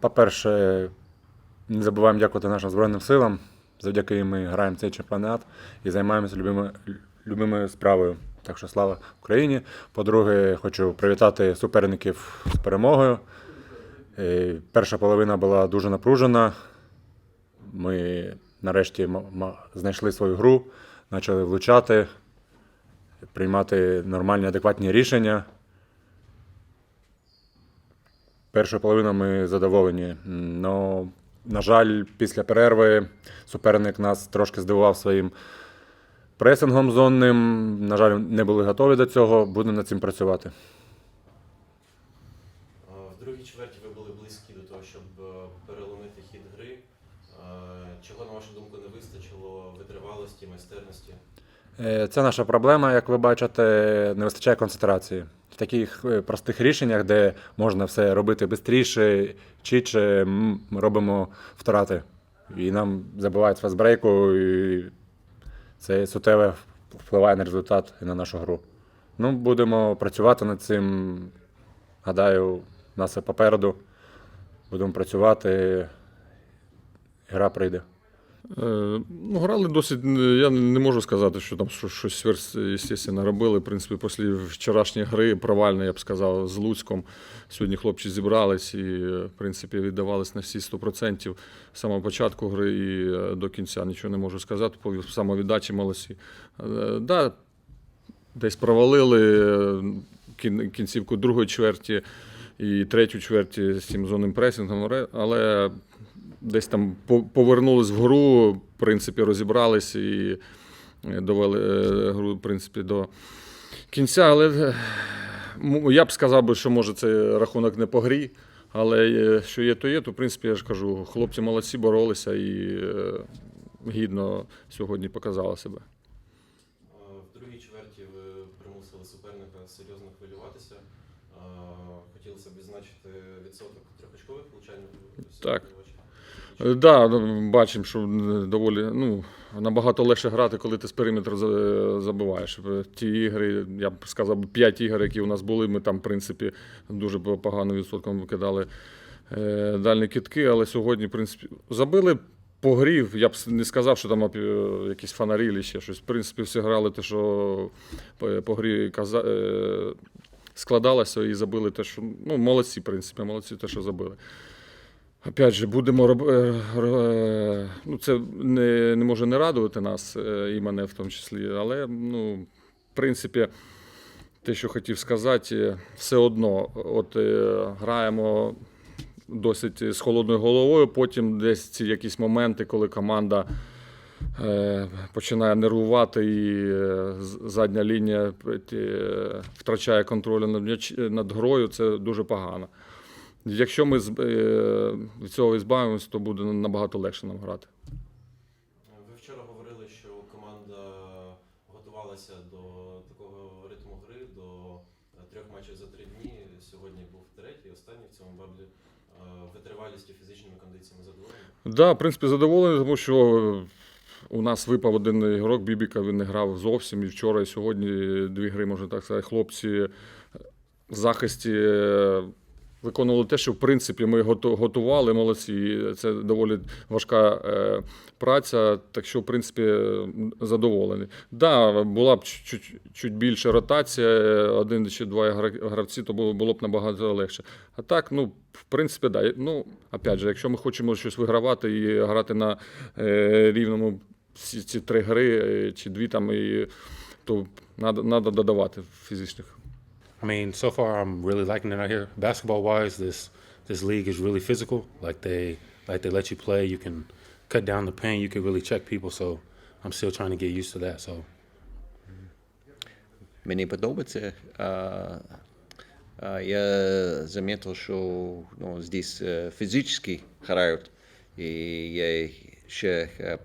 По-перше, не забуваємо дякувати нашим Збройним силам, завдяки їм ми граємо цей чемпіонат і займаємося любими, любимою справою. Так що слава Україні. По-друге, хочу привітати суперників з перемогою. Е, Перша половина була дуже напружена. Ми нарешті знайшли свою гру, почали влучати, приймати нормальні, адекватні рішення. Першу половина ми задоволені. Но, на жаль, після перерви суперник нас трошки здивував своїм пресингом зонним. На жаль, не були готові до цього. Будемо над цим працювати. А, В другій чверті ви були близькі до того, щоб е, переломити хід гри. А, Чого, на вашу думку, не вистачило витривалості, майстерності? Е, Це наша проблема, як ви бачите, не вистачає концентрації. В таких е, простих рішеннях, де можна все робити швидше, чітше, ми робимо втрати. І нам забивають фастбрейку, і це суттєво впливає на результат і на нашу гру. Ну, будемо працювати над цим. Гадаю, нас все попереду. Будемо працювати. Гра прийде. Е, Ну, грали досить. е, Я не можу сказати, що там щось сверхъестественно робили. В принципі, після вчорашньої гри провальної, я б сказав, з Луцьком. Сьогодні хлопці зібрались і, е, в принципі, віддавались на всі 100%. З самого початку гри і до кінця нічого не можу сказати. По самовіддачі молодці. Да, десь провалили кінцівку другої чверті і третю чверті з цим зонним пресингом, але- але десь там повернулись в гру, в принципі, розібрались і е, довели е, гру, в принципі, до кінця. Але е, я б сказав що може це рахунок не по грі. Але що є, то є, то в принципі я ж кажу, хлопці молодці боролися і гідно сьогодні показали себе. А, В другій чверті ви примусили суперника серйозно хвилюватися. А, Хотілося б відзначити відсоток трьохочкових влучань. Так. Так, да, ну, бачимо, що е, доволі ну, набагато легше грати, коли ти з периметру за- забиваєш. Ті ігри, я б сказав, 5 ігор, які у нас були, ми там, в принципі, дуже по- поганим відсотком викидали е, дальні кітки, але сьогодні, в принципі, забили по грі. Я б не сказав, що там якісь фонарі чи ще щось. В принципі, всі грали те, що по, по грі каза, е, складалося і забили те, що ну, молодці, в принципі, молодці те, що забили. Опять же, будемо робити. Ну, це не, не може не радувати нас, е, і мене в тому числі. Але, ну, в принципі, те, що хотів сказати, е, все одно, от е, граємо досить з холодною головою. Потім десь ці якісь моменти, коли команда е, починає нервувати і е, задня лінія е, втрачає контроль над, грою, це дуже погано. Якщо ми е, від цього збавимося, то буде набагато легше нам грати. Ви вчора говорили, що команда готувалася до такого ритму гри, до е, трьох матчів за три дні. Сьогодні був третій, останній в цьому баблі. Е, Витривалістю, фізичними кондиціями задоволені. Да, в принципі, задоволений, тому що е, у нас випав один ігрок, Бібіка, він не грав зовсім. І вчора, і сьогодні дві гри, можна так сказати, хлопці в захисті е, виконували те, що в принципі ми готували, молодці. Це доволі важка е, праця, так що, в принципі, задоволений. Да, була б чуть, чуть більше ротація, е, один чи два гра- гравці, то було б набагато легше. А так, ну, в принципі, да. Ну, опять же, якщо ми хочемо щось вигравати і грати на е, рівному ці, ці три гри е, чи дві там, і, то треба додавати фізичних. I mean, so far I'm really liking it out here. Basketball wise, this this league is really physical. Like they like they let you play. You can cut down the paint. You can really check people. So I'm still trying to get used to that. So Мені подобається. Я заметил, що ну, здесь э, физически грають, і я ще э,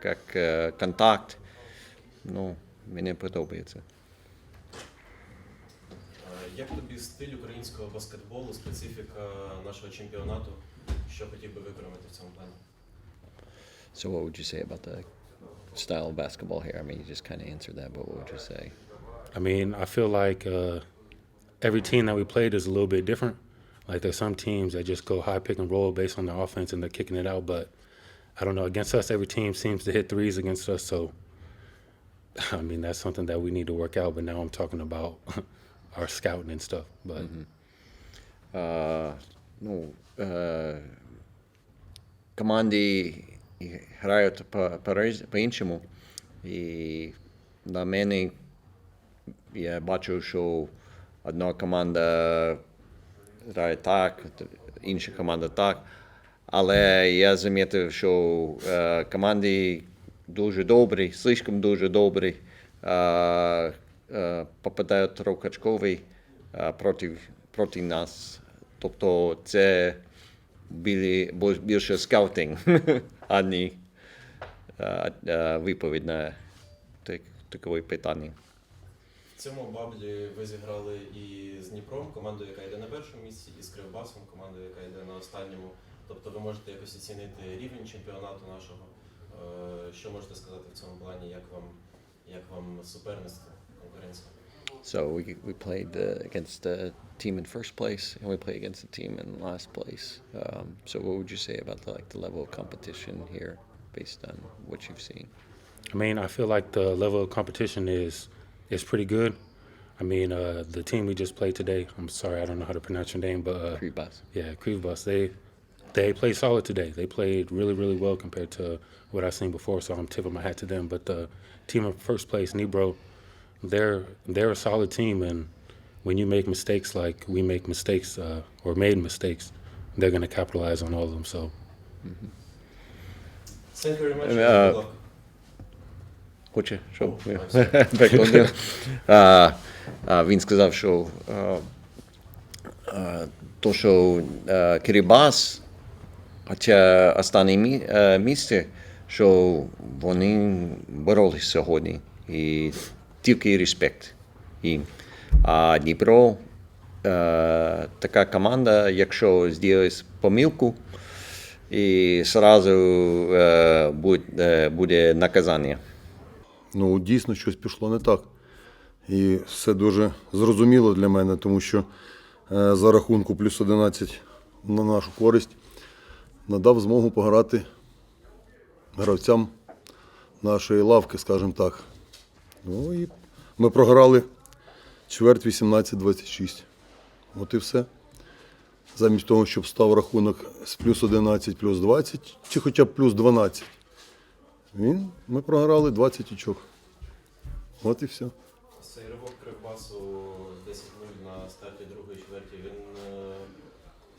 привикаю, як э, контакт. Ну, мені подобається. Е, Як тобі стиль українського баскетболу, специфіка нашого чемпіонату? Що хотів би виконати в цьому плані? So what would you say about the style of basketball here? I mean, you just kind of answered that, but what would you say? I mean, I feel like uh, every team that we played is a little bit different. Like there's some teams that just go high pick and roll based on their offense and they're kicking it out. But I don't know. Against us, every team seems to hit threes against us. So I mean, that's something that we need to work out. But now I'm talking about our scouting and stuff. But А, ну, е, команди грають по- по- по-іншому. І на мене я бачу, що одна команда грає так, інша команда так. Але я замітив, що е, команди дуже добрі, слишком дуже добрі, е, е, попадають трьохочкові е, проти, проти нас. Тобто це бо- більше скаутинг, а не е, е, відповідь на так, таке питання. В цьому баблі ви зіграли і з Дніпром, командою, яка йде на першому місці, і з Кривбасом, командою, яка йде на останньому. Тобто ви можете якось оцінити рівень чемпіонату нашого. Е, Що можете сказати в цьому плані, як вам, як вам суперництво, конкуренція? So we, we played uh, against the team in first place, and we play against the team in last place. Um, so what would you say about the, like the level of competition here, based on what you've seen? I mean, I feel like the level of competition is is pretty good. I mean, uh, the team we just played today. I'm sorry, I don't know how to pronounce your name, but uh, Kribas. Yeah, Krivbus. They they played solid today. They played really, really well compared to what I've seen before. So I'm tipping my hat to them. But the team in first place, Nebro, they're they're a solid team. And when you make mistakes like we make mistakes uh, or made mistakes, they're going to capitalize on all of them. So Thank you very much. Е, Good luck. Хоче, щоб О, я все. перекладив. А, а, Він сказав, що а, а, то, що а, Кирибас, хоча останнє е, місце, що вони боролись сьогодні. І тільки респект їм. А Дніпро е, така команда, якщо зробить помилку, і одразу е, буде, наказання. ну, дійсно щось пішло не так. І все дуже зрозуміло для мене, тому що за рахунку плюс 11 на нашу користь надав змогу пограти гравцям нашої лавки, скажімо так. Ну і ми програли чверть 18-26. От і все. Замість того, щоб став рахунок з плюс 11, плюс 20, чи хоча б плюс 12. Він, ми програли 20 очок. От і все. Цей ривок Кривбасу 10-0 на старті другої чверті, він е,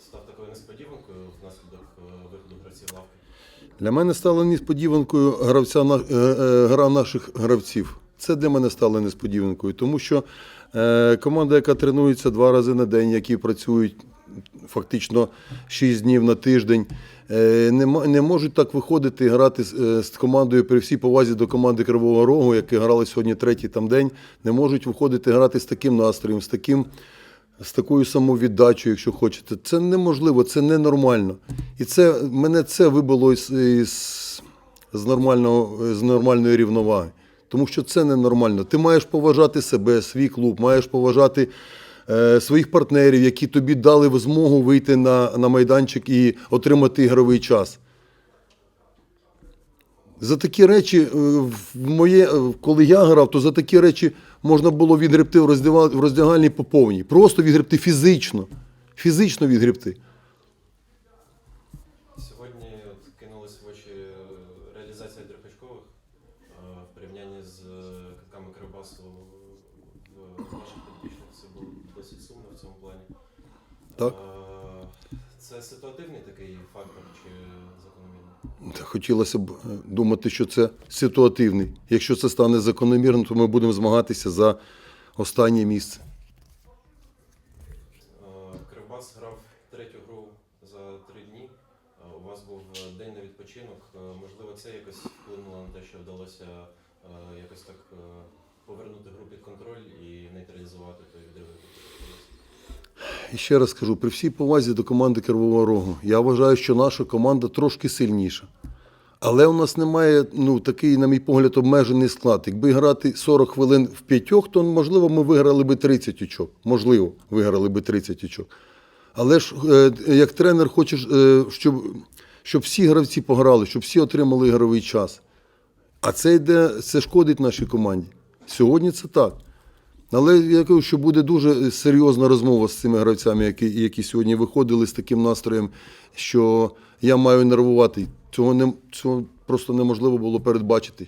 став такою несподіванкою внаслідок е, виходу гравців лавки. Для мене стало несподіванкою гравця, е, е, гра наших гравців. Це для мене стало несподіванкою, тому що команда, яка тренується два рази на день, які працюють фактично 6 днів на тиждень, не, можуть так виходити і грати з командою при всій повазі до команди Кривого Рогу, які грали сьогодні третій там день, не можуть виходити грати з таким настроєм, з таким з такою самовіддачею, якщо хочете. Це неможливо, це ненормально. І це мене це вибило із, із, з, нормального, з нормальної рівноваги. Тому що це ненормально. Ти маєш поважати себе, свій клуб, маєш поважати е, своїх партнерів, які тобі дали змогу вийти на, на майданчик і отримати ігровий час. За такі речі, е, в моє, е, коли я грав, то за такі речі можна було відгребти в, роздяга- в роздягальні по повній. Просто відгребти фізично. Фізично відгребти. Сьогодні от кинулось в очі е, реалізація трьохочкових е, в порівнянні з е, катками Кривбасу в наших підопічних. Це було досить сумно в цьому плані. Так. Е, Це ситуативний такий фактор чи закономірний? Та Хотілося б е, думати, що це ситуативний. Якщо це стане закономірним, то ми будемо змагатися за останнє місце. Е, Кривбас грав третю гру за три дні. Е, У вас був день на відпочинок. Можливо, це якось вплинуло на те, що вдалося якось так повернути гру під контроль і нейтралізувати той відрив. І ще раз кажу, при всій повазі до команди Кривого Рогу, я вважаю, що наша команда трошки сильніша. Але у нас немає ну, такий, на мій погляд, обмежений склад. Якби грати 40 хвилин в п'ятьох, то можливо ми виграли би 30 очок. Можливо, виграли би 30 очок. Але ж е, як тренер хочеш, е, щоб, щоб всі гравці пограли, щоб всі отримали ігровий час. А це йде, це шкодить нашій команді. Сьогодні це так. Але я кажу, що буде дуже серйозна розмова з цими гравцями, які, які сьогодні виходили з таким настроєм, що я маю нервувати. Цього, не, цього просто неможливо було передбачити.